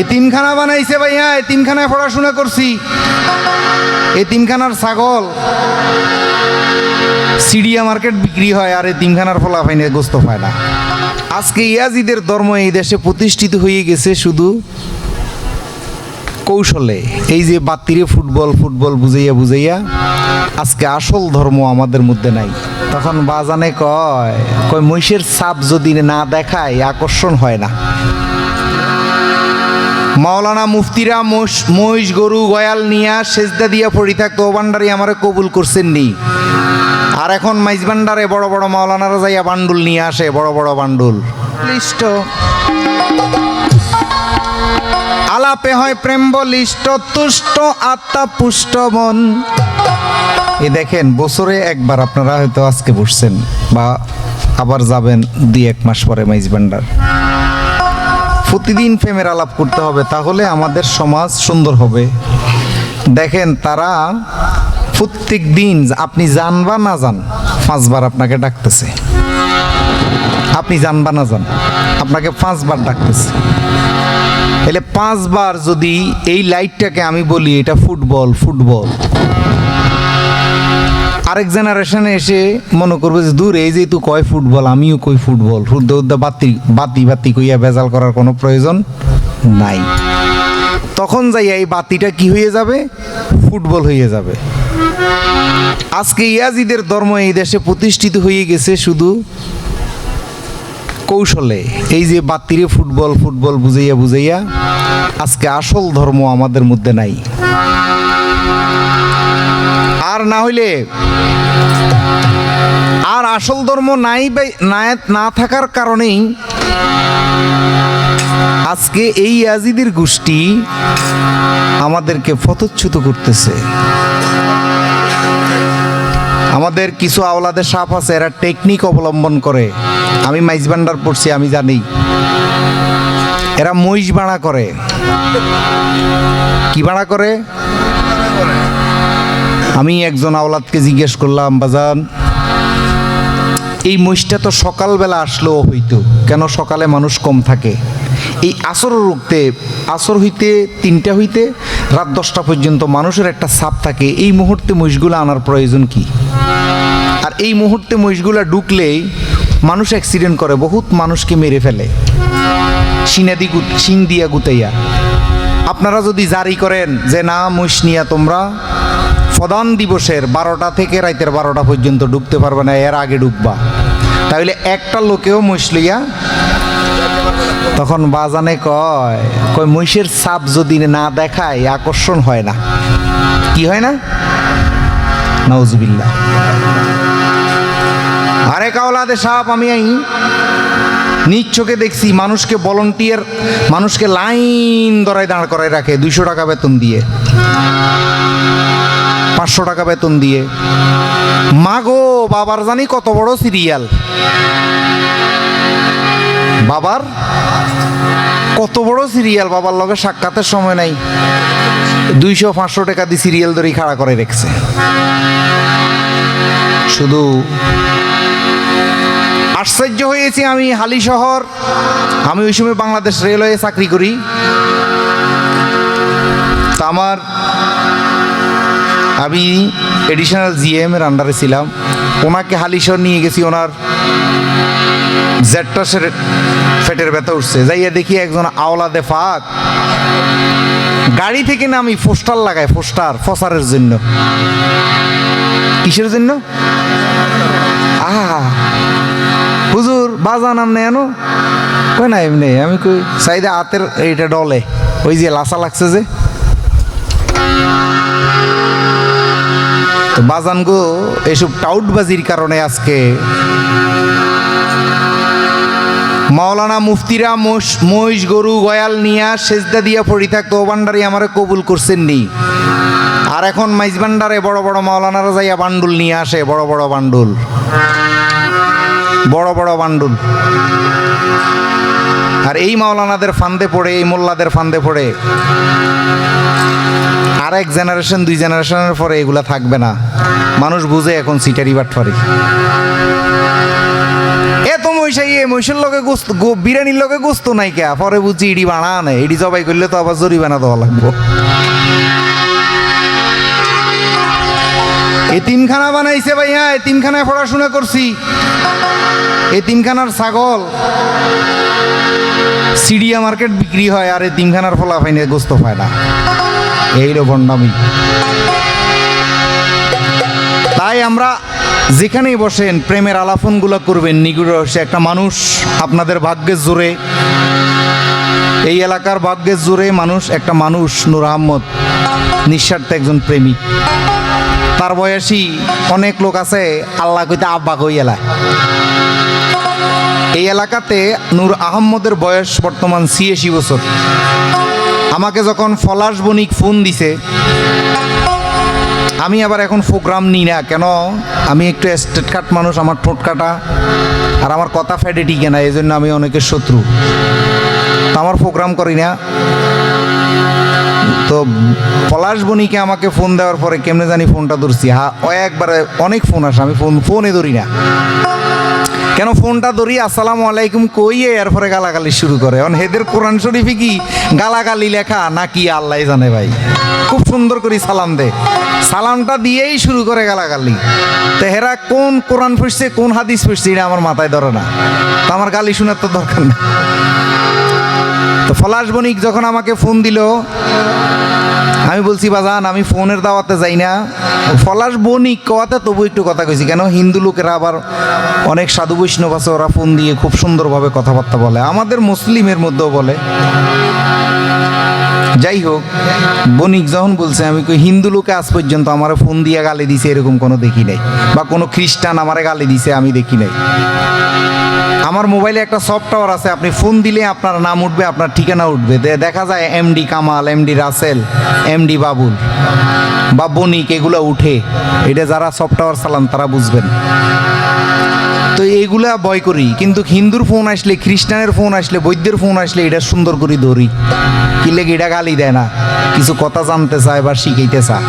এতিমখানা বানাইছে ভাইয়া এতিমখানায় পড়াশোনা করছি। এতিমখানার ছাগল। সিডিয়া মার্কেট বিক্রি হয় আর এতিমখানার ফলাফাইনে গোস্ত পায় না। আজকে ইয়াজিদের ধর্ম এই দেশে প্রতিষ্ঠিত হয়ে গেছে শুধু কৌশলে। এই যে বাত্তিরে ফুটবল ফুটবল বুঝাইয়া বুঝাইয়া, আজকে আসল ধর্ম আমাদের মধ্যে নাই। তখন বাজানে কয় কয়, মহিষের ছাপ যদি না দেখায়, আকর্ষণ হয় না। মাওলানা মুফতিরা মোষ মহিষ গরু গয়াল নিয়া সেজদা দিয়া পড়ি থাকতো ভান্ডারি আমারে কবুল করছেন নি আর এখন মাইজ ভান্ডারে বড় বড় মাওলানারা যাইয়া বান্ডুল নিয়ে আসে বড় বড় বান্ডুল। আলাপে হয় প্রেম বলিষ্ঠ তুষ্ট আত্মা পুষ্ট মন। এ দেখেন বছরে একবার আপনারা হয়তো আজকে বসছেন বা আবার যাবেন দুই এক মাস পরে মাইজ ভান্ডার প্রতিদিন প্রেমের আলাপ করতে হবে, তাহলে আমাদের সমাজ সুন্দর হবে। দেখেন, তারা প্রত্যেক দিন আপনি যান বা না যান, পাঁচবার আপনাকে ডাকতেছে। আপনি যান বা না যান, আপনাকে পাঁচবার ডাকতেছে। এলে পাঁচবার যদি এই লাইটটাকে আমি বলি, এটা ফুটবল ফুটবল। আরেক জেনারেশনে এসে মনে করবে যে, দূর, এই যেহেতু কয় ফুটবল, আমিও কই ফুটবল? হুদ্দে হুদ্দে বাতি বাতি বাতি কইয়া ভেজাল করার কোনো প্রয়োজন নাই। তখন যাইয়া এই বাতিটা কি হয়ে যাবে? ফুটবল হয়ে যাবে। আজকে ইয়াজিদের ধর্ম এই দেশে প্রতিষ্ঠিত হয়ে গেছে শুধু কৌশলে। এই যে বাতিরে ফুটবল ফুটবল বুঝাইয়া বুঝাইয়া, আজকে আসল ধর্ম আমাদের মধ্যে নাই। আর না হইলে আর আসল ধর্ম নাই না- থাকার কারণেই আজকে এই ইয়াজিদের গোষ্ঠী আমাদেরকে ফতচ্যুত করতেছে। আমাদের কিছু আওলাদের সাপ আছে, এরা টেকনিক অবলম্বন করে। আমি মাইজ ভান্ডার পড়ছি, আমি জানি। এরা মহিষ ভাড়া করে। কি ভাড়া করে? আমি একজন আওলাদকে জিজ্ঞেস করলাম, বাজান, এই মহিষটা তো সকালবেলা আসলেও হইতো। কেন সকালে মানুষ কম থাকে? এই আসর রুখতে, আসর হইতে তিনটা হইতে রাত দশটা পর্যন্ত মানুষের একটা সাপ থাকে। এই মুহূর্তে মহিষগুলো আনার প্রয়োজন কি? আর এই মুহূর্তে মহিষগুলা ঢুকলেই মানুষ অ্যাক্সিডেন্ট করে, বহুত মানুষকে মেরে ফেলে। সিনাদি গুত- সিং দিয়া গুতাইয়া। আপনারা যদি জারি করেন যে, না মহিষ নিয়া তোমরা প্রধান দিবসের বারোটা থেকে রাতের বারোটা পর্যন্ত ঢুকতে পারবে না, এর আগে ডুববা। তাহলে একটা লোকেও মহিষ লইয়া তখন বাজানে কয় কয়, মহিষের সাপ যদি না দেখায়, আকর্ষণ হয় না। কি হয় না? নওজবিল্লা আরে কাওলাদে সাপ, আমি আই চোখে দেখছি, মানুষকে ভলন্টিয়ার মানুষকে লাইন ধরায় দাঁড় করায় রাখে, দুইশো টাকা বেতন দিয়ে। পাঁচশো টাকা বেতন দিয়ে। মাগো, বাবার জানি কত বড় সিরিয়াল বাবার? কত বড় সিরিয়াল বাবার লগে সাক্ষাতের সময় নাই। দুইশো, পাঁচশো টাকা দিয়ে সিরিয়াল ধরেই খাড়া করে রেখেছে। শুধু আশ্চর্য হয়েছি আমি হালি শহর। আমি ওই সময় বাংলাদেশ রেলওয়ে চাকরি করি। তা আমার আমি এডিশনাল জিএম এর আন্ডারে ছিলাম। ওনাকে হালিশহর নিয়ে গেছি, ওনার জেটটা সেরে ফেটের ব্যথা উঠছে। যাইয়া দেখি একজন আওলাদে ফাঁক। গাড়ি থেকে না আমি পোস্টার লাগাই, পোস্টার ফসারের জন্য। কিসের জন্য? আহা, হুজুর, বাজান আমনে এনো কই না, এমনি, আমি কই, সাইদে হাতের এইটা ডলে। ওই যে লাসা লাগছে যে। তো বাজান গো এসব টাউটবাজির কারণে আজকে মাওলানা মুফতিরা মহিষ, গরু, গয়াল নিয়া সেজদা দিয়া পড়ি থাকতো, ও ভান্ডারি আমারে কবুল করছেন নি আর এখন মাইজ ভান্ডারে বড় বড় মাওলানারা যাইয়া বান্ডুল নিয়ে আসে, বড় বড় বান্ডুল। বড় বড় বান্ডুল। আর এই মাওলানাদের ফান্দে পড়ে, এই মোল্লাদের ফান্দে পড়ে আর এক জেনারেশন দুই জেনারেশনের পরে এগুলা থাকবে না। মানুষ বুঝে এখন সিটারি বাটফারি এত মহিষাই এ মহিষের লগে গোস্ত বিরিয়ানির লোকে গুস্ত নাই কে? পরে বুঝছি ইডি বানা নেই, ইডি জবাই করলে তো আবার জরিমানা দেওয়া লাগবো। এতিমখানা বানাইছে ভাইয়া এতিমখানায় পড়াশোনা করছি। এতিমখানার ছাগল। সিডিয়া মার্কেট বিক্রি হয় আর এতিমখানার ফলাফাইনে গোস্ত পায় না। এইরকম ভণ্ডামি। তাই আমরা যেখানেই বসেন, প্রেমের আলাপনগুলো করবেন, নিগুড় রহস্যে একটা মানুষ আপনাদের ভাগ্যের জোরে, এই এলাকার ভাগ্যের জোরে মানুষ, একটা মানুষ নূর আহমদ, নিঃস্বার্থ একজন প্রেমিক। তার বয়সী অনেক লোক আছে, আল্লাহ কইতে আব্বা কই এলায়। এই এলাকাতে নূর আহম্মদের বয়স বর্তমান ছিয়াশি বছর। আমাকে যখন ফলাশ বণিক ফোন দিছে, আমি আবার এখন প্রোগ্রাম নিই না, কেন? আমি একটু স্টেট কাট মানুষ, আমার ঠোঁট কাটা, আর আমার কথা ফেটে টিকে না এই জন্য আমি অনেকের শত্রু। আমার প্রোগ্রাম করি না। তো পলাশ বণিকে আমাকে ফোন দেওয়ার পরে কেমনে জানি ফোনটা ধরছি। হ্যাঁ ও একবারে অনেক ফোন আসে, আমি ফোন ফোনে ধরি না। কেন ফোনটা ধরি? আসসালামু আলাইকুম কইয়ে এরপরে গালাগালি শুরু করে। অন হেদের কোরআন শরীফে কি গালাগালি লেখা নাকি আল্লাহ জানে ভাই? খুব সুন্দর করে সালাম দে। সালামটা দিয়েই শুরু করে গালাগালি। তো হেরা কোন কোরআন পড়ছে, কোন হাদিস পড়ছে, এটা আমার মাথায় ধরে না। তো আমার গালি শোনার তো দরকার না তো ফলাশ বণিক যখন আমাকে ফোন দিল আমি বলছি, বাজান, আমি ফোনের দাওয়াতে যাই না। ফলাস বণিক কওয়াতে তবু একটু কথা কইছি, কেন হিন্দু লোকেরা আবার অনেক সাধু বৈষ্ণব আছে, ওরা ফোন দিয়ে খুব সুন্দরভাবে কথাবার্তা বলে। আমাদের মুসলিমের মধ্যেও বলে। যাই হোক বণিক যখন বলছে, আমি কই, হিন্দু লোকে আজ পর্যন্ত আমার ফোন দিয়ে গালি দিছে, এরকম কোনো দেখি নাই। বা কোনো খ্রিস্টান আমারে গালি দিছে, আমি দেখি নাই। আমার মোবাইলে একটা সফটওয়্যার আছে, আপনি ফোন দিলে আপনার নাম উঠবে, আপনার ঠিকানা উঠবে। দেখা যায় MD Kamal, MD Russel, MD Babul বা বণিক, এগুলো উঠে। এটা যারা সফটওয়্যার চালান, তারা বুঝবেন। তো এইগুলা বয় করি। কিন্তু হিন্দুর ফোন আসলে খ্রিস্টানের ফোন আসলে বৈদ্যের ফোন আসলে এটা সুন্দর করে ধরি। কি লেগে এটা গালি দেয় না? কিছু কথা জানতে চায় বা শিখাইতে চায়।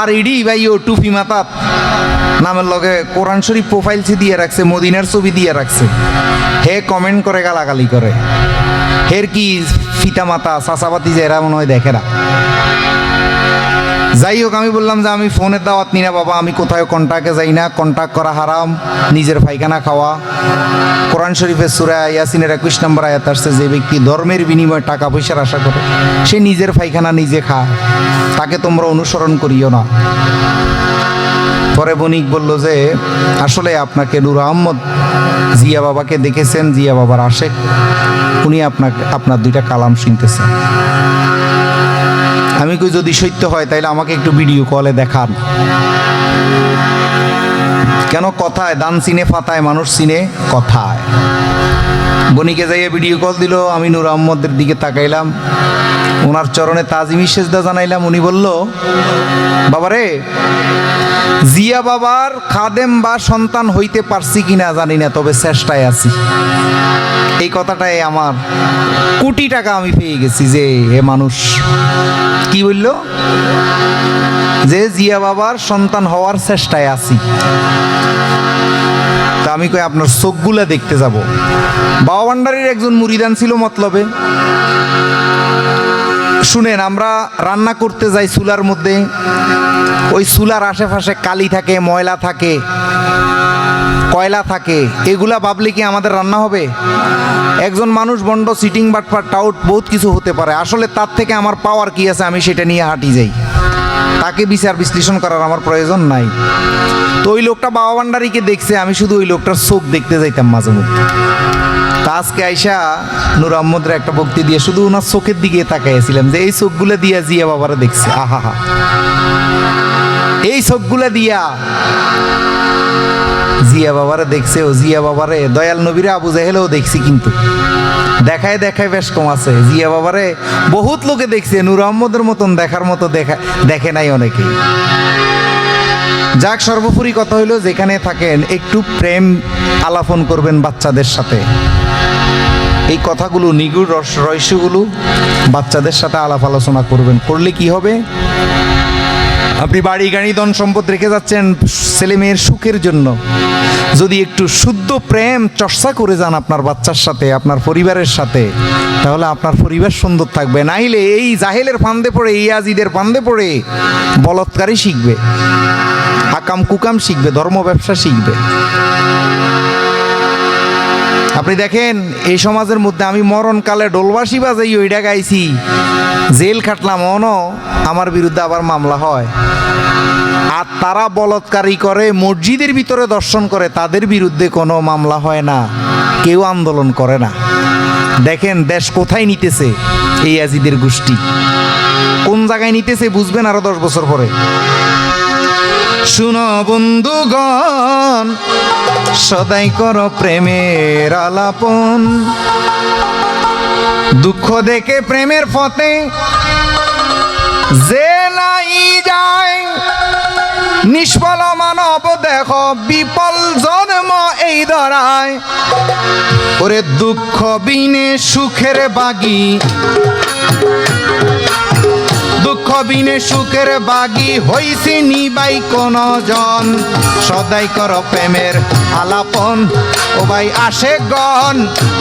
আর ইডি ভাই ও টুপি মাতাত নামের লগে কোরআন শরীফ প্রোফাইল দিয়ে রাখছে মদিনার ছবি দিয়ে রাখছে। হে কমেন্ট করে গালাগালি করে। হের কি ফিতা মাতা চাচাপাতি যে এরা মনে হয় দেখে না। যাই হোক আমি বললাম যে আমি ফোনের দাওয়াত নি না বাবা, আমি কোথায় কন্ট্যাক্টে যাই না কন্টাক্ট করা হারাম, নিজের পায়খানা খাওয়া। কোরআন শরীফের সুরা ইয়াসিনের একুশ নম্বর আয়াত আসছে, যে ব্যক্তি ধর্মের বিনিময়ে টাকা পয়সার আশা করে, সে নিজের পায়খানা নিজে খা তাকে তোমরা অনুসরণ করিও না। পরে বণিক বলল যে, আসলে আপনাকে নূর আহমদ জিয়া বাবাকে দেখেছেন, জিয়া বাবার আশেক, উনি আপনাকে, আপনার দুইটা কালাম শুনতেছেন। আমি কই যদি সত্য হয় তাহলে আমাকে একটু ভিডিও কলে দেখান। কেন কথায়, দান চিনে ফাতায়, মানুষ চিনে কথায়। বনিকে যাইয়ে ভিডিও কল দিল, আমি নূর আহমদের দিকে তাকাইলাম। ওনার চরণে তাজিমি সেজদা জানাইলাম, উনি বলল, বাবারে, জিয়া বাবার খাদেম বা সন্তান হইতে পারছি কিনা জানি না, তবে চেষ্টায় আছি। এই কথাটাই আমার কোটি টাকা আমি পেয়ে গেছি যে এ মানুষ। কি বলল? যে জিয়া বাবার সন্তান হওয়ার চেষ্টায় আছি। তা আমি কই আপনার চোখগুলা দেখতে যাব। বাবা ভান্ডারির একজন মুরিদান ছিল মতলবে। শুনেন, আমরা রান্না করতে যাই চুলার মধ্যে। ওই চুলার আশেপাশে কালি থাকে, ময়লা থাকে, কয়লা থাকে। এগুলা ভাবলে কি আমাদের রান্না হবে? একজন মানুষ বন্ড, সিটিং বাটপার, টাউট, বহুত কিছু হতে পারে। আসলে তার থেকে আমার পাওয়ার কি আছে আমি সেটা নিয়ে হাঁটি যাই। তাকে বিচার বিশ্লেষণ করার আমার প্রয়োজন নাই। তো ওই লোকটা বাবা ভান্ডারিকে দেখছে, আমি শুধু ওই লোকটার চোখ দেখতে যাইতাম মাঝে মধ্যে। আজকে আইসা নূর আহমদের একটা ভক্তি দিয়ে শুধু ওনার চোখের দিকে তাকাইছিলাম যে, এই চোখগুলো দিয়া জিয়া বাবারা দেখছে। আহা হা এই চোখগুলো দিয়া জিয়া বাবারে দেখছে, ও জিয়া বাবারে, দয়াল নবীরে আবু জাহেলেও দেখছি কিন্তু। দেখায় দেখায় বেশ কম আছে। জিয়া বাবারে বহুত লোকে দেখছে, নূর আহমদের মতন দেখার মতো দেখা, দেখে নাই অনেকেই যাক, সর্বোপরি কথা হইল, যেখানে থাকেন, একটু প্রেম আলাপন করবেন বাচ্চাদের সাথে। এই কথাগুলো, নিগুড় রস, রহস্যগুলো বাচ্চাদের সাথে আলাপ আলোচনা করবেন। করলে কি হবে? আপনি বাড়ি গাড়ি ধন সম্পদ রেখে যাচ্ছেন ছেলে মেয়ের সুখের জন্য। যদি একটু শুদ্ধ প্রেম চর্চা করে যান আপনার বাচ্চার সাথে, আপনার পরিবারের সাথে, তাহলে আপনার পরিবার সুন্দর থাকবে। নাইলে এই জাহেলের ফান্দে পড়ে, এই আজিদের ফান্দে পড়ে বলৎকারই শিখবে। আকাম কুকাম শিখবে, ধর্ম ব্যবসা শিখবে। আপনি দেখেন, এই সমাজের মধ্যে আমি মরণকালে ডোলবাসী বাজাই ওইটা গাইছি। জেল খাটলাম অন আমার বিরুদ্ধে আবার মামলা হয়। আর তারা বলৎকারী করে, মসজিদের ভিতরে দর্শন করে, তাদের বিরুদ্ধে কোনো মামলা হয় না। কেউ আন্দোলন করে না। দেখেন, দেশ কোথায় নিতেছে এই আজিদের গোষ্ঠী? কোন জায়গায় নিতেছে বুঝবেন আরও দশ বছর পরে। শুনো বন্ধুগণ, সদাই কর প্রেমের আলাপন। দুঃখ দেখে প্রেমের পথে যে নাই যায়। নিষ্ফল মানব দেখ বিপল জন্ম এই ধরায় ওরে দুঃখ বিনে সুখের বাগি। বিনে সুখের বাগি হইছে নিবাই কোন জন সদাই কর প্রেমের আলাপন, ও ভাই আসে গন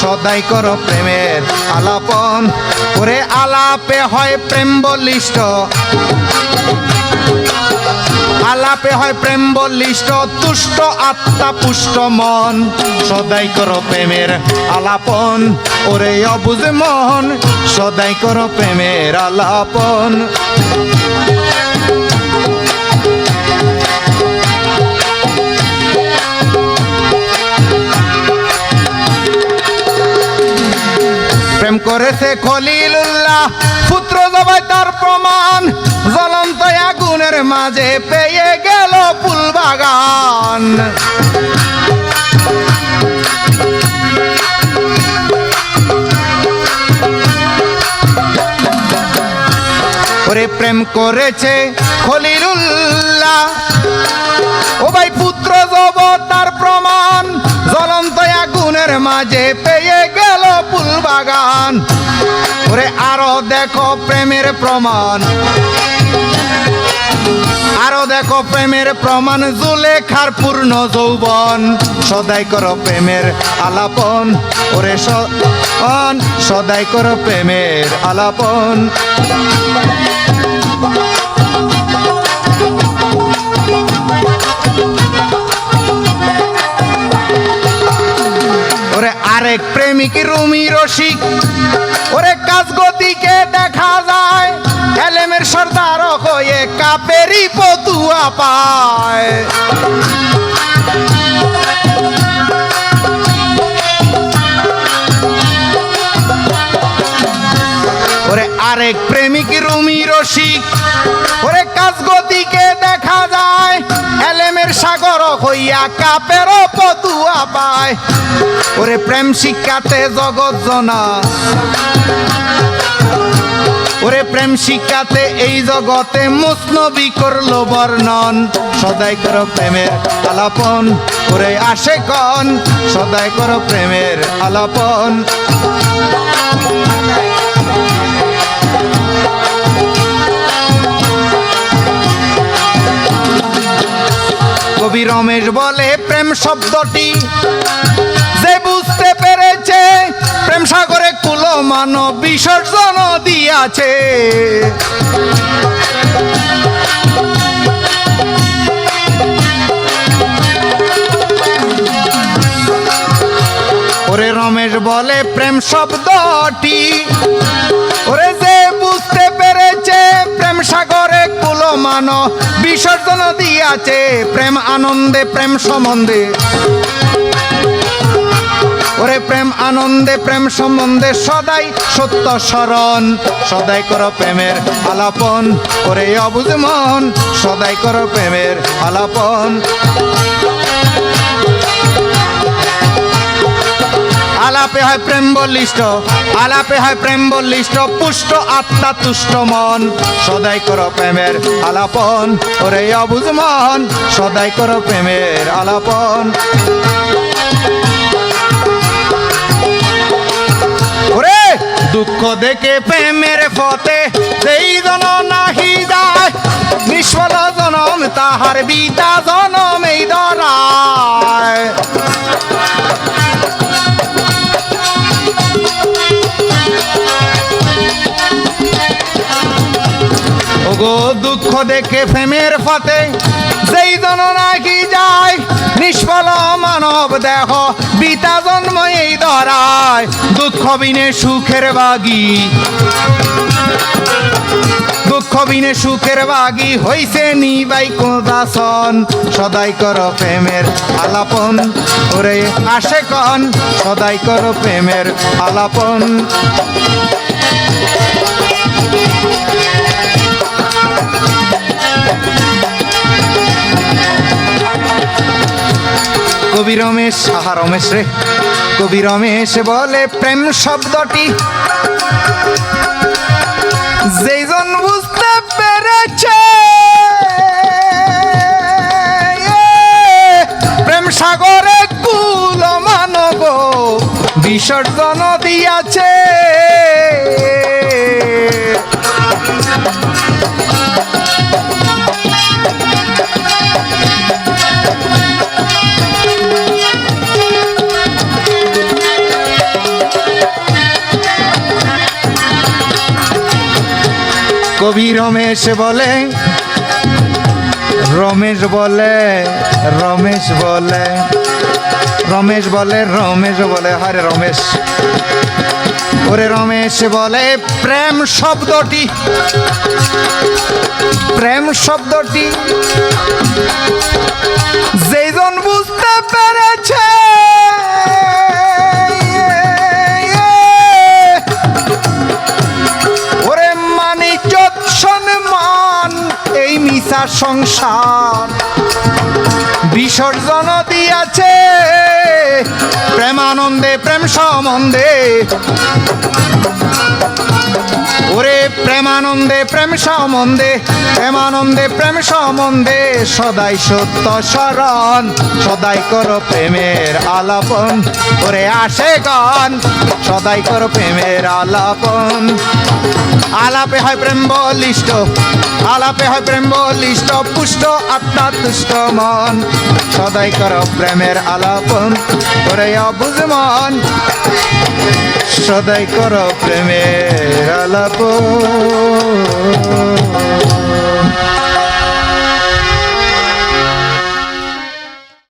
সদাই কর প্রেমের আলাপন, ওরে আলাপে হয় প্রেম বলিষ্ঠ। আলাপে হয় প্রেম বলিষ্ঠ তুষ্ট আত্মা পুষ্ট মন। সদাই কর প্রেমের আলাপন, ওরে অবুজ মন। সদাই কর প্রেমের আলাপন। প্রেম করেছে খলিলুল্লাহ, পুত্র জবাই তার প্রমাণ। মাঝে পেয়ে গেল ফুল বাগান ওরে প্রেম করেছে খলিলুল্লাহ। ও ভাই পুত্র জব তার প্রমাণ। জ্বলন্ত আগুনের মাঝে পেয়ে গেল ফুল বাগান ওরে আরও দেখো প্রেমের প্রমাণ। আরও দেখো প্রেমের প্রমাণ জুলেখার পূর্ণ যৌবন। সদাই করো প্রেমের আলাপন, ওরে সদাই করো প্রেমের আলাপন। ওরে আরেক প্রেমিক রুমি রসিক, ওরে কাজ গতিকে দেখা যায়। এলেমের সর্দার হয়ে কাপেরি পতুয়া পায়। ওরে আরেক প্রেমিক রুমি রসিক, ওরে কাজ গতিকে দেখা যায়, এলেমের সাগর হইয়া কাপের পতুয়া পায়। ওরে প্রেম শিক্ষাতে জগৎ জনা। ওরে প্রেম শিক্ষাতে এই জগতে মুসনবি করল বর্ণন। সদাই করো প্রেমের আলাপন, ওরে আসে কন। সদাই করো প্রেমের আলাপন। কবি রমেশ বলে, প্রেম শব্দটি যে বুঝতে পেরেছে, প্রেম সাগরে কুলো মানব বিসর্জন দিয়াছে। ওরে রমেশ বলে, প্রেম শব্দটি, ওরে যে বুঝতে পেরেছে, প্রেম সাগরে কুলো মানো বিসর্জন দিয়াছে। প্রেম আনন্দে, প্রেম সম্বন্ধে ওরে প্রেম, আনন্দে প্রেম সম্বন্ধে সদাই সত্য স্মরণ। সদাই করো প্রেমের আলাপন ওরে অবুজ মন। সদাই করো প্রেমের আলাপন। আলাপে হয় প্রেম বলিষ্ঠ, আলাপে হয় প্রেম বলিষ্ঠ, পুষ্ট আত্মা তুষ্ট মন। সদাই করো প্রেমের আলাপন ওরে অবুজ মন। সদাই করো প্রেমের আলাপন। দুঃখ দেখে প্রেমের পথে সেই জন নাহি যায়। নিষ্ফল জনম, তাহার বিতা জনম এই ওগো, দুঃখ দেখে প্রেমের পথে যেই জন নাকি যায়। নিষ্ফল মানব দেহ। বিতা জন্ম এই ধরায়, দুঃখ বিনে সুখের বাগি। দুঃখ বিনে সুখের বাগি হইছে নিবাই কোদাসন। সদাই কর প্রেমের আলাপন ওরে আসে কন। সদাই কর প্রেমের আলাপন। কবি রমেশ, আহা রমেশ রে। কবি রমেশ বলে প্রেম শব্দটি। যেজন বুঝতে পেরেছে প্রেম সাগরে কুল মানব, বিসর্জন দিয়াছে। কবি রমেশ বলে রমেশ বলে রমেশ বলে রমেশ বলে রমেশ বলে হরে রমেশ। ওরে রমেশ বলে, প্রেম শব্দটি প্রেম শব্দটি যেজন বুঝতে সংসার। বিসর্জন দিয়াছে প্রেমানন্দে, প্রেম সম্বন্ধে। ওরে প্রেমানন্দে, প্রেম সম্বন্ধে, প্রেমানন্দে, প্রেম সম্বন্ধে, সদাই সত্য শরণ সদাই কর প্রেমের আলাপন। ওরে আসে গান সদাই কর প্রেমের আলাপন। আলাপে হয় প্রেম বলিষ্ঠ, আলাপে হয় প্রেম বলিষ্ঠ, পুষ্ট আত্মা তুষ্ট মন। সদাই কর প্রেমের আলাপন। ওরে অবুজমান মন সদাই কর প্রেমের আলাপ।